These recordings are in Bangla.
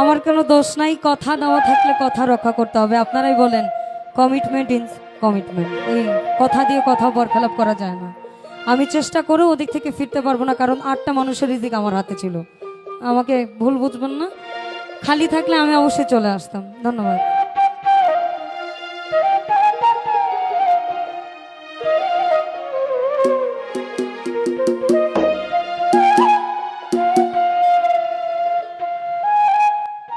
আমার কোনো দোষ নাই, কথা দেওয়া থাকলে কথা রক্ষা করতে হবে। আপনারাই বলেন কমিটমেন্ট ইন কমিটমেন্ট এই কথা দিয়ে কথা বরখেলাপ করা যায় না। আমি চেষ্টা করেও ওদিক থেকে ফিরতে পারব না, কারণ আটটা মানুষের রিজিক আমার হাতে ছিল। আমাকে ভুল বুঝবেন না। খালি থাকলে আমি অবশ্যই চলে আসতাম। ধন্যবাদ।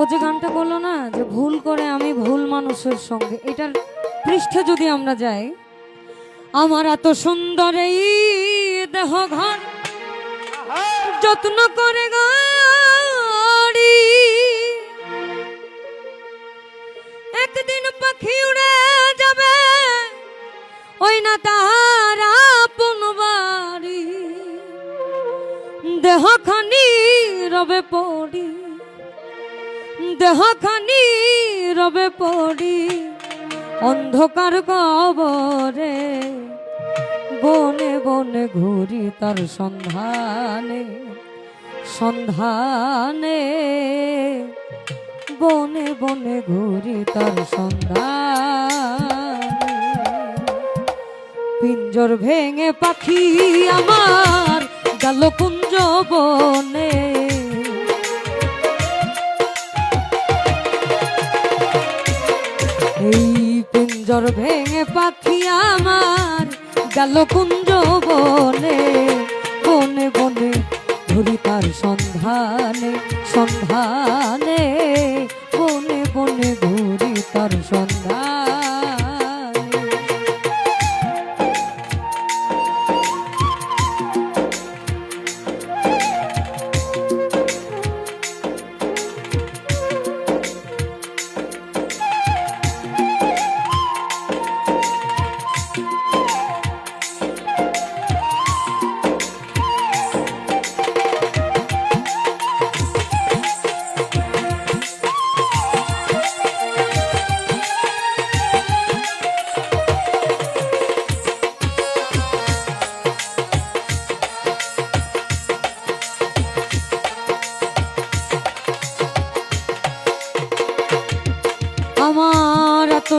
ও যে গানটা বলল না, যে ভুল করে আমি ভুল মানুষের সঙ্গে, এটার পৃষ্ঠে যদি আমরা যাই, আমার এত সুন্দর এই দেহ ঘর, যত্ন করে গাড়ি। একদিন পাখি উড়ে যাবে, ওই না তাহার আপন দেহ খানি রবে পড়ি। দেহখানি রবে পড়ি, অন্ধকার কবরে। বনে বনে ঘুরি তার সন্ধানে সন্ধানে। বনে বনে ঘুরি তার সন্ধানে। পিঞ্জর ভেঙে পাখি আমার গেল কুঞ্জ বনে। পিঞ্জর ভেঙে পাখি আমার গেল কুঞ্জ বনে বনে বনে, ধরি তার সন্ধানে সন্ধানে, বনে বনে, ধরি তার সন্ধানে।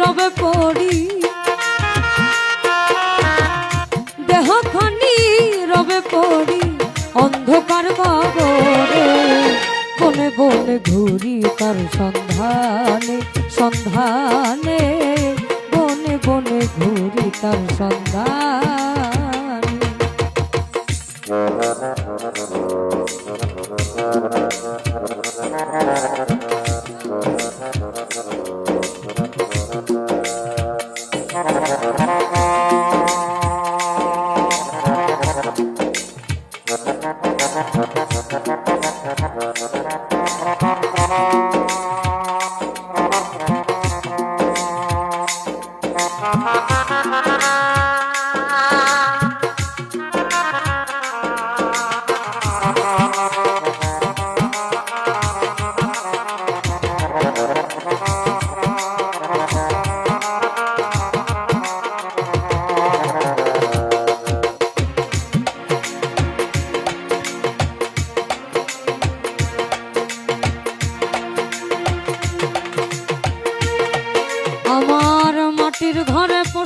রবে পড়ি। দেহ খানি রবে পড়ি। অন্ধকার কবরে বনে বনে ঘুরি তার সন্ধানে সন্ধানে। বনে বনে ঘুরি তার সন্ধানে।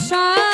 ঘরে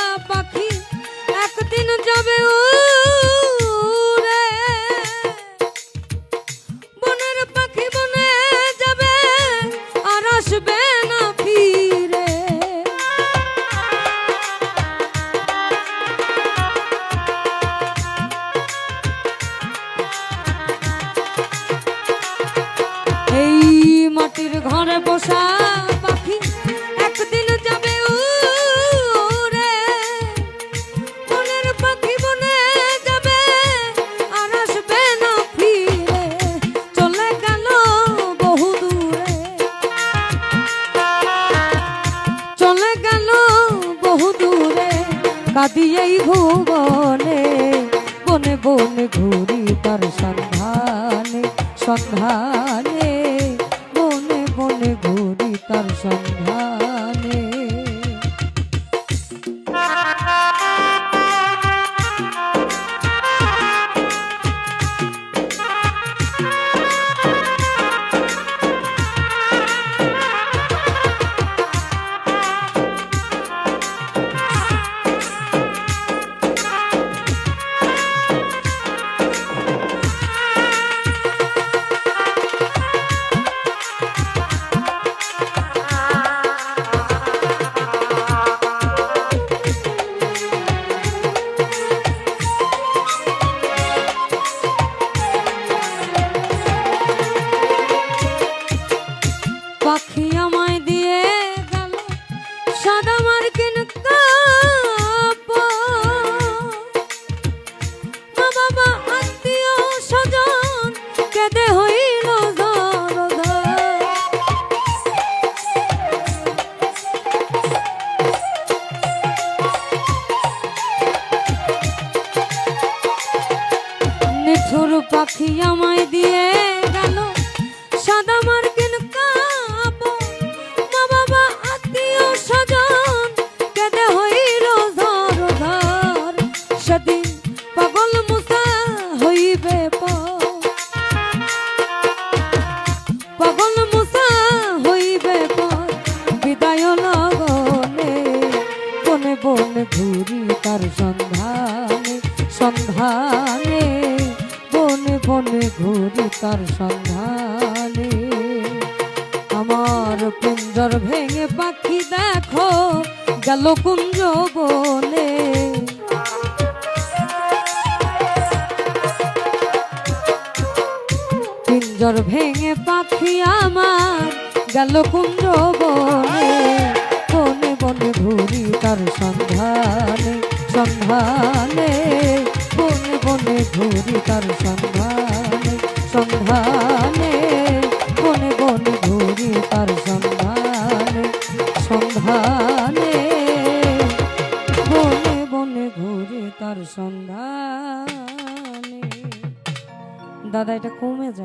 কাঁদি এই ভুবনে বনে বনে ঘুরি তার সন্ধানে সন্ধানে বনে বনে ঘুরি তার সন্ধানে। পাখি আমায় আমার পিঞ্জর ভেঙে পাখি দেখো, গেল কুঞ্জ বনে পিঞ্জর ভেঙে পাখি আমার, গেল কুঞ্জ বনে বনে বনে ঘুরি তার সন্ধানে সন্ধানে। বনে বনে ঘুরি তার সন্ধানে সন্ধানে। এটা কমে যায়।